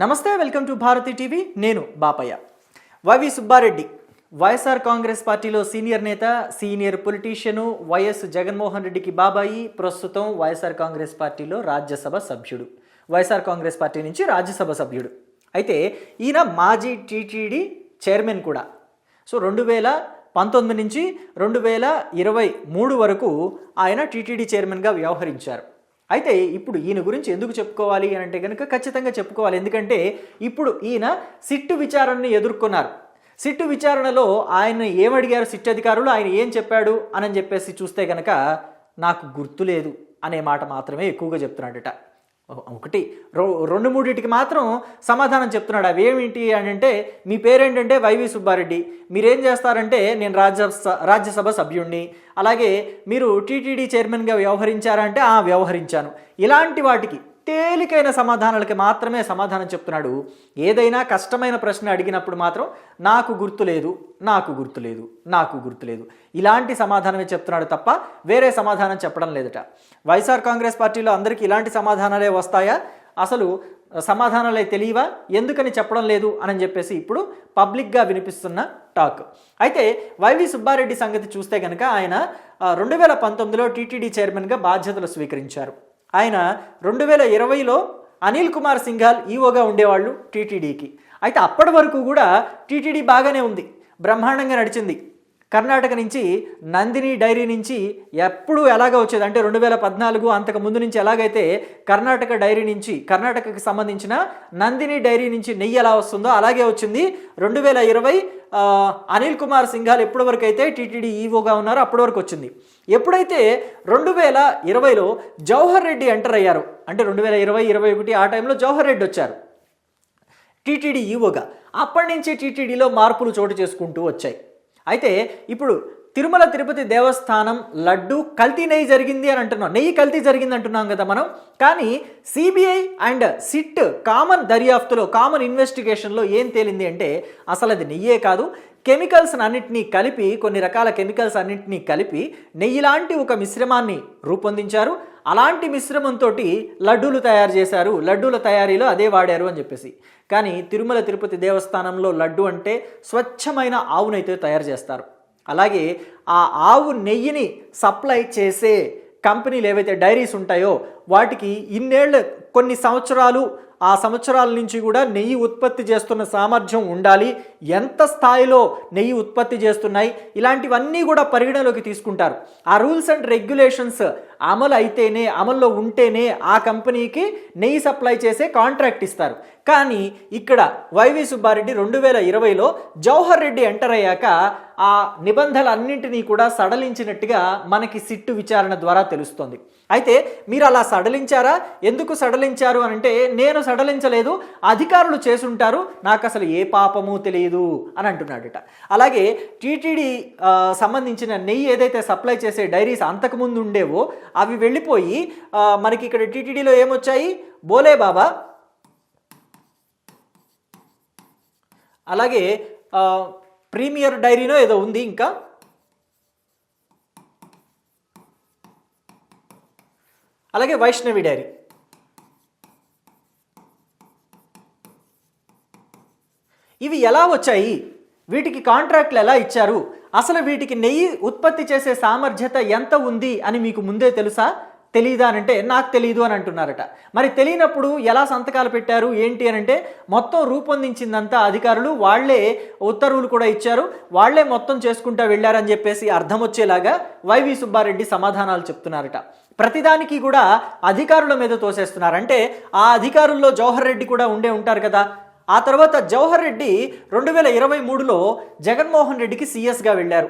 నమస్తే welcome to Bharati TV. నేను Bapayya. YV Subbareddy YSR Congress పార్టీలో సీనియర్ నేత సీనియర్ పొలిటీషియను వైఎస్ జగన్మోహన్ రెడ్డికి బాబాయి ప్రస్తుతం వైఎస్ఆర్ కాంగ్రెస్ పార్టీలో రాజ్యసభ సభ్యుడు. వైఎస్ఆర్ కాంగ్రెస్ పార్టీ నుంచి రాజ్యసభ సభ్యుడు. అయితే ఈయన మాజీ టీటీడీ చైర్మన్ కూడా. సో రెండు వేల పంతొమ్మిది నుంచి రెండు వేల ఇరవై మూడు వరకు ఆయన టీటీడీ చైర్మన్గా వ్యవహరించారు. అయితే ఇప్పుడు ఈయన గురించి ఎందుకు చెప్పుకోవాలి అని అంటే కనుక ఖచ్చితంగా చెప్పుకోవాలి. ఎందుకంటే ఇప్పుడు ఈయన సిట్టు విచారణని ఎదుర్కొన్నారు. సిట్టు విచారణలో ఆయన ఏమడిగారు సిట్ అధికారులు ఆయన ఏం చెప్పాడు? అని చెప్పేసి చూస్తే కనుక నాకు గుర్తులేదు అనే మాట మాత్రమే ఎక్కువగా చెప్తున్నాడట. ఒకటి. రెండు మూడింటికి మాత్రం సమాధానం చెప్తున్నాడు. అవి ఏమిటి అని అంటే మీ పేరేంటంటే వైవి సుబ్బారెడ్డి. మీరేం చేస్తారంటే నేను రాజ్యసభ రాజ్యసభ సభ్యుణ్ణి. అలాగే మీరు టీటీడీ చైర్మన్గా వ్యవహరించారంటే ఆ వ్యవహరించాను. ఇలాంటి వాటికి తేలికైన సమాధానాలకి మాత్రమే సమాధానం చెప్తున్నాడు. ఏదైనా కష్టమైన ప్రశ్న అడిగినప్పుడు మాత్రం నాకు గుర్తులేదు నాకు గుర్తులేదు నాకు గుర్తులేదు ఇలాంటి సమాధానమే చెప్తున్నాడు తప్ప వేరే సమాధానం చెప్పడం లేదట. వైఎస్ఆర్ కాంగ్రెస్ పార్టీలో అందరికీ ఇలాంటి సమాధానాలే వస్తాయా? అసలు సమాధానాలే తెలియవా? ఎందుకని చెప్పడం లేదు అని చెప్పేసి ఇప్పుడు పబ్లిక్గా వినిపిస్తున్న టాక్. అయితే వైవి సుబ్బారెడ్డి సంగతి చూస్తే కనుక ఆయన రెండు వేల పంతొమ్మిదిలో టీటీడీ చైర్మన్గా బాధ్యతలు స్వీకరించారు. ఆయన రెండు వేల ఇరవైలో అనిల్ కుమార్ సింఘాల్ ఈఓగా ఉండేవాళ్ళు టీటీడీకి. అయితే అప్పటి వరకు కూడా టీటీడీ బాగానే ఉంది. బ్రహ్మాండంగా నడిచింది. కర్ణాటక నుంచి నందిని డైరీ నుంచి ఎప్పుడు ఎలాగ వచ్చేది? అంటే రెండు వేల పద్నాలుగు అంతకు ముందు నుంచి ఎలాగైతే కర్ణాటక డైరీ నుంచి కర్ణాటకకి సంబంధించిన నందిని డైరీ నుంచి నెయ్యి ఎలా వస్తుందో అలాగే వచ్చింది. రెండు వేల ఇరవై అనిల్ కుమార్ సింఘాల్ ఎప్పటి వరకు అయితే టీటీడీ ఈవోగా ఉన్నారో అప్పటి వరకు వచ్చింది. ఎప్పుడైతే రెండు వేల ఇరవైలో జవహర్ రెడ్డి ఎంటర్ అయ్యారు అంటే రెండు వేల ఇరవై ఇరవై ఒకటి ఆ టైంలో జవహర్ రెడ్డి వచ్చారు. టీటీడీ ఈవోగా. అప్పటి నుంచి టీటీడీలో మార్పులు చోటు చేసుకుంటూ వచ్చాయి. అయితే ఇప్పుడు తిరుమల తిరుపతి దేవస్థానం లడ్డు కల్తీ నెయ్యి జరిగింది అని అంటున్నాం. నెయ్యి కల్తీ జరిగింది అంటున్నాం కదా మనం. కానీ సిబిఐ అండ్ సిట్ కామన్ దర్యాప్తులో కామన్ ఇన్వెస్టిగేషన్లో ఏం తేలింది అంటే అసలు అది నెయ్యే కాదు. కెమికల్స్ అన్నింటినీ కలిపి కొన్ని రకాల కెమికల్స్ అన్నింటినీ కలిపి నెయ్యి లాంటి ఒక మిశ్రమాన్ని రూపొందించారు. అలాంటి మిశ్రమంతో లడ్డూలు తయారు చేశారు. లడ్డూల తయారీలో అదే వాడారు అని చెప్పేసి. కానీ తిరుమల తిరుపతి దేవస్థానంలో లడ్డు అంటే స్వచ్ఛమైన ఆవునైతే తయారు చేస్తారు. అలాగే ఆ ఆవు నెయ్యిని సప్లై చేసే కంపెనీలు ఏవైతే డైరీస్ ఉంటాయో వాటికి ఇన్నేళ్ళు కొన్ని సంవత్సరాలు ఆ సంవత్సరాల నుంచి కూడా నెయ్యి ఉత్పత్తి చేస్తున్న సామర్థ్యం ఉండాలి. ఎంత స్థాయిలో నెయ్యి ఉత్పత్తి చేస్తున్నాయి? ఇలాంటివన్నీ కూడా పరిగణలోకి తీసుకుంటారు. ఆ రూల్స్ అండ్ రెగ్యులేషన్స్ అమలు అయితేనే అమల్లో ఉంటేనే ఆ కంపెనీకి నెయ్యి సప్లై చేసే కాంట్రాక్ట్ ఇస్తారు. కానీ ఇక్కడ వైవి సుబ్బారెడ్డి రెండు వేల ఇరవైలో జవహర్ రెడ్డి ఎంటర్ అయ్యాక ఆ నిబంధనలన్నింటినీ కూడా సడలించినట్టుగా మనకి సిట్టు విచారణ ద్వారా తెలుస్తుంది. అయితే మీరు అలా సడలించారా? ఎందుకు సడలించారు అని అంటే నేను సడలించలేదు అధికారులు చేసుంటారు నాకు అసలు ఏ పాపము తెలియదు అని అంటున్నాడట. అలాగే టీటీడీ సంబంధించిన నెయ్యి ఏదైతే సప్లై చేసే డైరీస్ అంతకుముందు ఉండేవో అవి వెళ్ళిపోయి మనకి ఇక్కడ టీటీడీలో ఏమొచ్చాయి? బోలే బాబా. అలాగే ప్రీమియర్ డైరీనో ఏదో ఉంది ఇంకా. అలాగే వైష్ణవి డైరీ. ఇవి ఎలా వచ్చాయి? వీటికి కాంట్రాక్ట్లు ఎలా ఇచ్చారు? అసలు వీటికి నెయ్యి ఉత్పత్తి చేసే సామర్థ్యత ఎంత ఉంది అని మీకు ముందే తెలుసా? తెలీదా అని అంటే నాకు తెలియదు అని అంటున్నారట. మరి తెలియనప్పుడు ఎలా సంతకాలు పెట్టారు? ఏంటి అని అంటే మొత్తం రూపొందించిందంతా అధికారులు వాళ్ళే ఉత్తర్వులు కూడా ఇచ్చారు. వాళ్ళే మొత్తం చేసుకుంటా వెళ్ళారని చెప్పేసి అర్థం వచ్చేలాగా వైవి సుబ్బారెడ్డి సమాధానాలు చెప్తున్నారట. ప్రతిదానికి కూడా అధికారుల మీద తోసేస్తున్నారు. అంటే ఆ అధికారుల్లో జవహర్ రెడ్డి కూడా ఉండే ఉంటారు కదా. ఆ తర్వాత జవహర్ రెడ్డి రెండు వేల ఇరవై మూడులో జగన్మోహన్ రెడ్డికి సీఎస్గా వెళ్ళారు.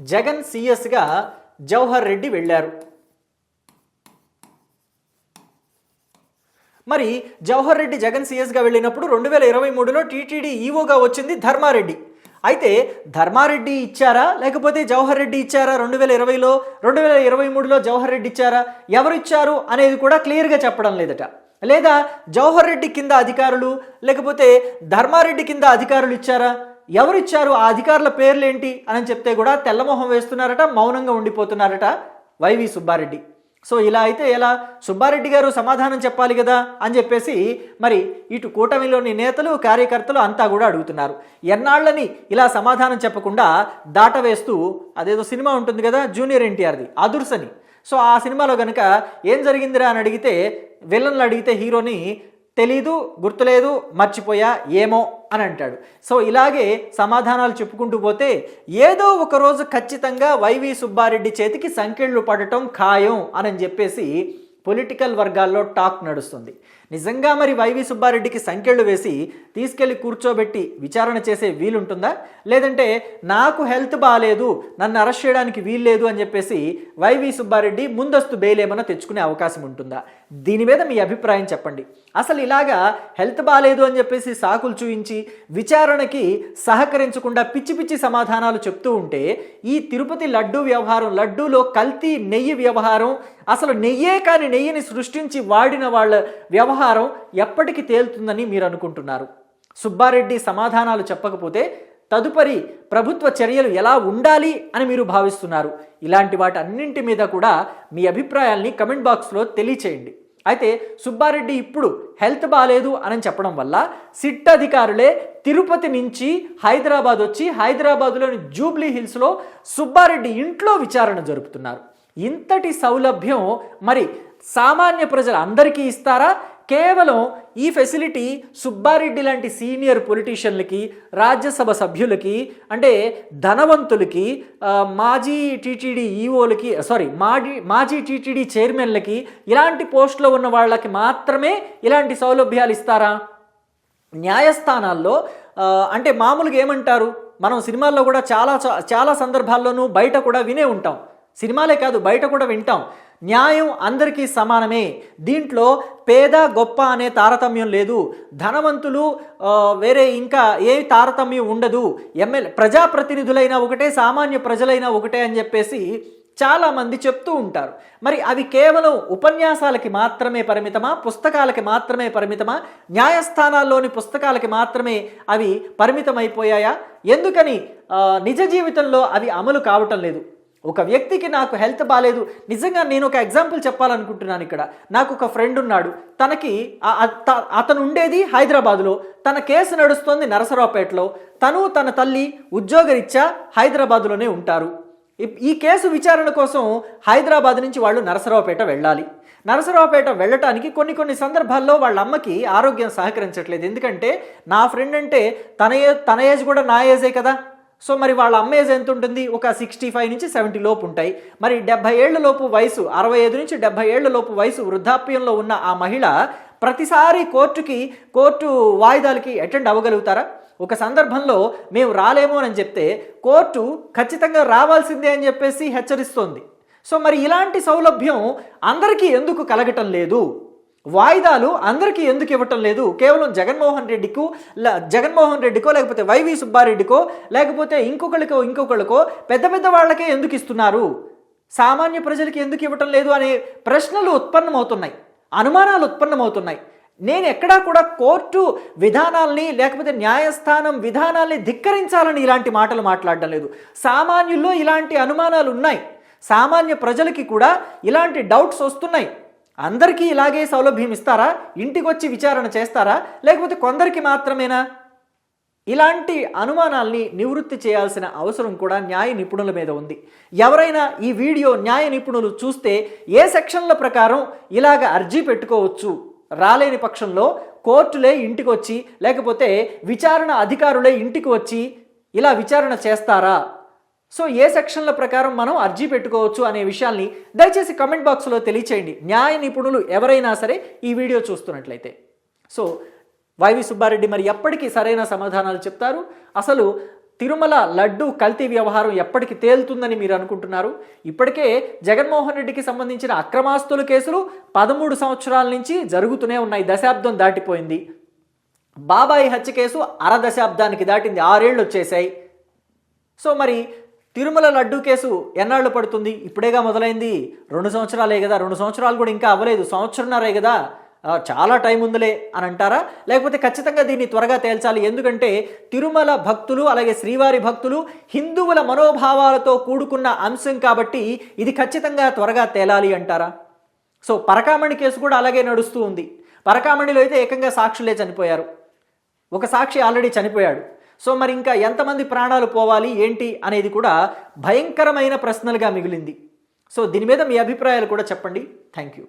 జగన్ సీఎస్గా జవహర్ రెడ్డి వెళ్ళారు. మరి జవహర్ రెడ్డి జగన్ సీఎస్గా వెళ్ళినప్పుడు రెండు వేల ఇరవై మూడులో టీటీడీ ఈవోగా వచ్చింది ధర్మారెడ్డి. అయితే ధర్మారెడ్డి ఇచ్చారా? లేకపోతే జవహర్ రెడ్డి ఇచ్చారా? రెండు వేల ఇరవైలో రెండు వేల ఇరవై మూడులో జవహర్ రెడ్డి ఇచ్చారా? ఎవరు ఇచ్చారు అనేది కూడా క్లియర్గా చెప్పడం లేదట. లేదా జవహర్ రెడ్డి కింద అధికారులు లేకపోతే ధర్మారెడ్డి కింద అధికారులు ఇచ్చారా? ఎవరు ఇచ్చారు? ఆ అధికారుల పేర్లు ఏంటి అని చెప్తే కూడా తెల్లమొహం వేస్తున్నారట మౌనంగా ఉండిపోతున్నారట వైవి సుబ్బారెడ్డి. సో ఇలా అయితే ఎలా సుబ్బారెడ్డి గారు సమాధానం చెప్పాలి కదా అని చెప్పేసి మరి ఇటు కూటమిలోని నేతలు కార్యకర్తలు అంతా కూడా అడుగుతున్నారు. ఎన్నాళ్ళని ఇలా సమాధానం చెప్పకుండా దాటవేస్తూ అదేదో సినిమా ఉంటుంది కదా జూనియర్ ఎన్టీఆర్ది అదుర్సని. సో ఆ సినిమాలో కనుక ఏం జరిగిందిరా అని అడిగితే విలన్లు అడిగితే హీరోని తెలీదు గుర్తులేదు మర్చిపోయా ఏమో అని అంటాడు. సో ఇలాగే సమాధానాలు చెప్పుకుంటూ పోతే ఏదో ఒక రోజు ఖచ్చితంగా వైవి సుబ్బారెడ్డి చేతికి సంకెళ్ళు పడటం ఖాయం అని చెప్పేసి పొలిటికల్ వర్గాల్లో టాక్ నడుస్తుంది. నిజంగా మరి వైవి సుబ్బారెడ్డికి సంఖ్యలు వేసి తీసుకెళ్ళి కూర్చోబెట్టి విచారణ చేసే వీలుంటుందా? లేదంటే నాకు హెల్త్ బాగాలేదు నన్ను అరెస్ట్ చేయడానికి వీల్లేదు అని చెప్పేసి వైవి సుబ్బారెడ్డి ముందస్తు బెయిల్ ఏమైనా తెచ్చుకునే అవకాశం ఉంటుందా? దీని మీద మీ అభిప్రాయం చెప్పండి. అసలు ఇలాగా హెల్త్ బాగాలేదు అని చెప్పేసి సాకులు చూయించి విచారణకి సహకరించకుండా పిచ్చి పిచ్చి సమాధానాలు చెప్తూ ఉంటే ఈ తిరుపతి లడ్డు వ్యవహారం లడ్డూలో కల్తీ నెయ్యి వ్యవహారం అసలు నెయ్యే కాని నెయ్యిని సృష్టించి వాడిన వాళ్ళ వ్యవహారం ఎప్పటికి తేలుతుందని మీరు అనుకుంటున్నారు. సుబ్బారెడ్డి సమాధానాలు చెప్పకపోతే తదుపరి ప్రభుత్వ చర్యలు ఎలా ఉండాలి అని మీరు భావిస్తున్నారు. ఇలాంటి వాటి అన్నింటి మీద కూడా మీ అభిప్రాయాల్ని కమెంట్ బాక్స్లో తెలియచేయండి. అయితే సుబ్బారెడ్డి ఇప్పుడు హెల్త్ బాగాలేదు అని చెప్పడం వల్ల సిట్ అధికారులే తిరుపతి నుంచి హైదరాబాద్ వచ్చి హైదరాబాద్లోని జూబ్లీ హిల్స్లో సుబ్బారెడ్డి ఇంట్లో విచారణ జరుపుతున్నారు. ఇంతటి సౌలభ్యం మరి సామాన్య ప్రజలు అందరికీ ఇస్తారా? కేవలం ఈ ఫెసిలిటీ సుబ్బారెడ్డి లాంటి సీనియర్ పొలిటీషియన్లకి రాజ్యసభ సభ్యులకి అంటే ధనవంతులకి మాజీ టీటీడీ ఈఓలకి సారీ మాజీ మాజీ టీటీడీ చైర్మన్లకి ఇలాంటి పోస్టులో ఉన్న వాళ్ళకి మాత్రమే ఇలాంటి సౌలభ్యాలు ఇస్తారా? న్యాయస్థానాల్లో అంటే మామూలుగా ఏమంటారు? మనం సినిమాల్లో కూడా చాలా చాలా సందర్భాల్లోనూ బయట కూడా వినే ఉంటాం. సినిమాలే కాదు బయట కూడా వింటాం. న్యాయం అందరికీ సమానమే. దీంట్లో పేద గొప్ప అనే తారతమ్యం లేదు. ధనవంతులు వేరే ఇంకా ఏ తారతమ్యం ఉండదు. ఎమ్మెల్యే ప్రజాప్రతినిధులైనా ఒకటే సామాన్య ప్రజలైనా ఒకటే అని చెప్పేసి చాలామంది చెప్తూ ఉంటారు. మరి అవి కేవలం ఉపన్యాసాలకి మాత్రమే పరిమితమా? పుస్తకాలకి మాత్రమే పరిమితమా? న్యాయస్థానాల్లోని పుస్తకాలకి మాత్రమే అవి పరిమితమైపోయాయా? ఎందుకని నిజ జీవితంలో అవి అమలు కావటం లేదు. ఒక వ్యక్తికి నాకు హెల్త్ బాగాలేదు నిజంగా నేను ఒక ఎగ్జాంపుల్ చెప్పాలనుకుంటున్నాను ఇక్కడ. నాకు ఒక ఫ్రెండ్ ఉన్నాడు. తనకి అతను ఉండేది హైదరాబాద్లో. తన కేసు నడుస్తోంది నరసరావుపేటలో. తను తన తల్లి ఉద్యోగరీత్యా హైదరాబాద్లోనే ఉంటారు. ఈ- కేసు విచారణ కోసం హైదరాబాద్ నుంచి వాళ్ళు నరసరావుపేట వెళ్ళాలి. నరసరావుపేట వెళ్ళటానికి కొన్ని కొన్ని సందర్భాల్లో వాళ్ళ అమ్మకి ఆరోగ్యం సహకరించట్లేదు. ఎందుకంటే నా ఫ్రెండ్ అంటే తన తన ఏజ్ కూడా నా ఏజే కదా. సో మరి వాళ్ళ అమ్మేజ్ ఎంత ఉంటుంది ఒక సిక్స్టీ ఫైవ్ నుంచి సెవెంటీ లోపు ఉంటాయి. మరి డెబ్బై ఏళ్ళ లోపు వయసు అరవై ఐదు నుంచి డెబ్బై ఏళ్ళ లోపు వయసు వృద్ధాప్యంలో ఉన్న ఆ మహిళ ప్రతిసారి కోర్టుకి కోర్టు వాయిదాలకి అటెండ్ అవ్వగలుగుతారా? ఒక సందర్భంలో మేము రాలేము అని చెప్తే కోర్టు ఖచ్చితంగా రావాల్సిందే అని చెప్పేసి హెచ్చరిస్తోంది. సో మరి ఇలాంటి సౌలభ్యం అందరికీ ఎందుకు కలగటం లేదు? వాయిదాలు అందరికీ ఎందుకు ఇవ్వటం లేదు? కేవలం జగన్మోహన్ రెడ్డికో ల- జగన్మోహన్ రెడ్డికో లేకపోతే వైవి సుబ్బారెడ్డికో లేకపోతే ఇంకొకరికో ఇంకొకరికో పెద్ద పెద్ద వాళ్ళకే ఎందుకు ఇస్తున్నారు? సామాన్య ప్రజలకి ఎందుకు ఇవ్వటం లేదు అనే ప్రశ్నలు ఉత్పన్నమవుతున్నాయి. అనుమానాలు ఉత్పన్నమవుతున్నాయి. నేను ఎక్కడా కూడా కోర్టు విధానాల్ని లేకపోతే న్యాయస్థానం విధానాల్ని ధిక్కరించాలని ఇలాంటి మాటలు మాట్లాడడం లేదు. సామాన్యుల్లో ఇలాంటి అనుమానాలు ఉన్నాయి సామాన్య ప్రజలకి కూడా ఇలాంటి డౌట్స్ వస్తున్నాయి. అందరికీ ఇలాగే సౌలభ్యం ఇస్తారా? ఇంటికి వచ్చి విచారణ చేస్తారా? లేకపోతే కొందరికి మాత్రమేనా? ఇలాంటి అనుమానాల్ని నివృత్తి చేయాల్సిన అవసరం కూడా న్యాయ నిపుణుల మీద ఉంది. ఎవరైనా ఈ వీడియో న్యాయ నిపుణులు చూస్తే ఏ సెక్షన్ల ప్రకారం ఇలాగ అర్జీ పెట్టుకోవచ్చు? రాలేని పక్షంలో కోర్టులే ఇంటికి వచ్చి లేకపోతే విచారణ అధికారులే ఇంటికి వచ్చి ఇలా విచారణ చేస్తారా? సో ఏ సెక్షన్ల ప్రకారం మనం అర్జీ పెట్టుకోవచ్చు అనే విషయాల్ని దయచేసి కమెంట్ బాక్స్లో తెలియచేయండి. న్యాయ నిపుణులు ఎవరైనా సరే ఈ వీడియో చూస్తున్నట్లయితే. సో వైవి సుబ్బారెడ్డి మరి ఎప్పటికీ సరైన సమాధానాలు చెప్తారు. అసలు తిరుమల లడ్డు కల్తీ వ్యవహారం ఎప్పటికి తేలుతుందని మీరు అనుకుంటున్నారు? ఇప్పటికే జగన్మోహన్ రెడ్డికి సంబంధించిన అక్రమాస్తుల కేసులు పదమూడు సంవత్సరాల నుంచి జరుగుతూనే ఉన్నాయి. దశాబ్దం దాటిపోయింది. బాబాయి హత్య కేసు అర దశాబ్దానికి దాటింది. ఆరేళ్ళు వచ్చేసాయి సో మరి తిరుమల లడ్డు కేసు ఎన్నాళ్ళు పడుతుంది? ఇప్పుడేగా మొదలైంది. రెండు సంవత్సరాలే కదా. రెండు సంవత్సరాలు కూడా ఇంకా అవ్వలేదు. సంవత్సరంన్నరే కదా. చాలా టైం ఉందిలే అని అంటారా? లేకపోతే ఖచ్చితంగా దీన్ని త్వరగా తేల్చాలి. ఎందుకంటే తిరుమల భక్తులు అలాగే శ్రీవారి భక్తులు హిందువుల మనోభావాలతో కూడుకున్న అంశం కాబట్టి ఇది ఖచ్చితంగా త్వరగా తేలాలి అంటారా? సో పరకామణి కేసు కూడా అలాగే నడుస్తూ ఉంది. పరకామణిలో అయితే ఏకంగా సాక్షులే చనిపోయారు. ఒక సాక్షి ఆల్రెడీ చనిపోయాడు. సో మరి ఇంకా ఎంతమంది ప్రాణాలు పోవాలి ఏంటి అనేది కూడా భయంకరమైన ప్రశ్నలుగా మిగిలింది. సో దీని మీద మీ అభిప్రాయాలు కూడా చెప్పండి. Thank you